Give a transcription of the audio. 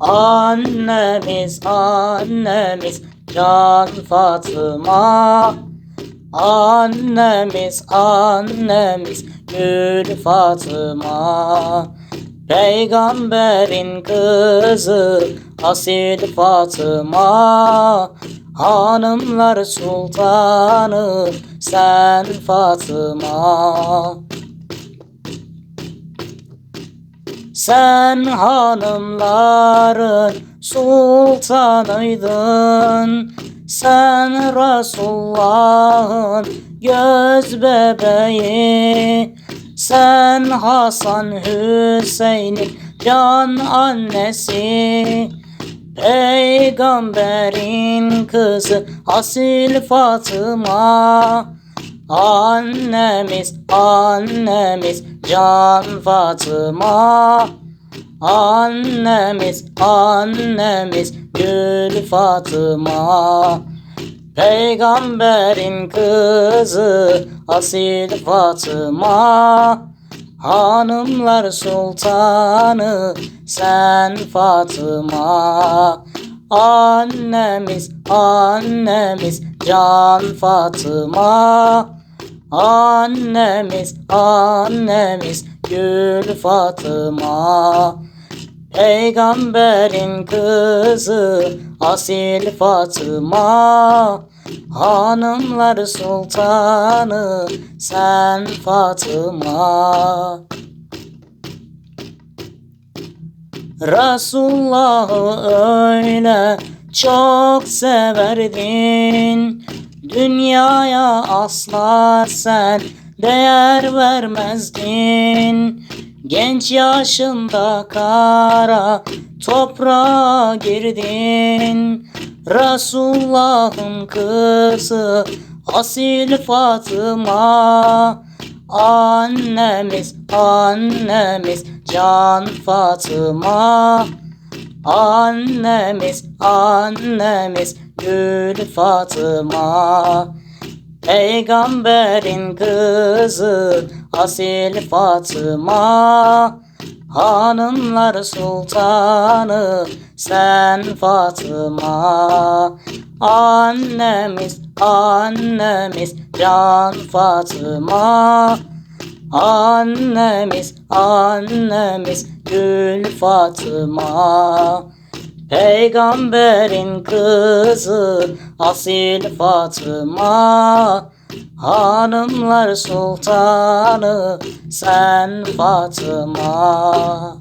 Annemiz annemiz Can Fatıma. Annemiz annemiz Gül Fatıma. Peygamberin kızı Asil Fatıma. Hanımlar sultanı Sen Fatıma Sen hanımların sultanıydın. Sen Resulullah'ın göz bebeği. Sen Hasan Hüseyin'in can annesi. Peygamberin kızı Asil Fatıma Annemiz, annemiz Can Fatıma. Annemiz, annemiz Gül Fatıma. Peygamberin kızı Asil Fatıma. Hanımlar sultanı sen Fatıma. Annemiz, annemiz Can Fatıma Annemiz, annemiz Gül Fatıma. Peygamberin kızı Asil Fatıma. Hanımlar sultanı sen Fatıma. Resulullah'ı öyle çok severdin Dünyaya asla sen değer vermezdin. Genç yaşında kara toprağa girdin. Resulullah'ın kızı Asil Fatıma. Annemiz, annemiz Can Fatıma Annemiz, annemiz Gül Fatıma. Peygamberin kızı Asil Fatıma. Hanımlar sultanı sen Fatıma. Annemiz, annemiz Can Fatıma Annemiz, annemiz Gül Fatıma. Peygamberin kızı Asil Fatıma. Hanımlar sultanı sen Fatıma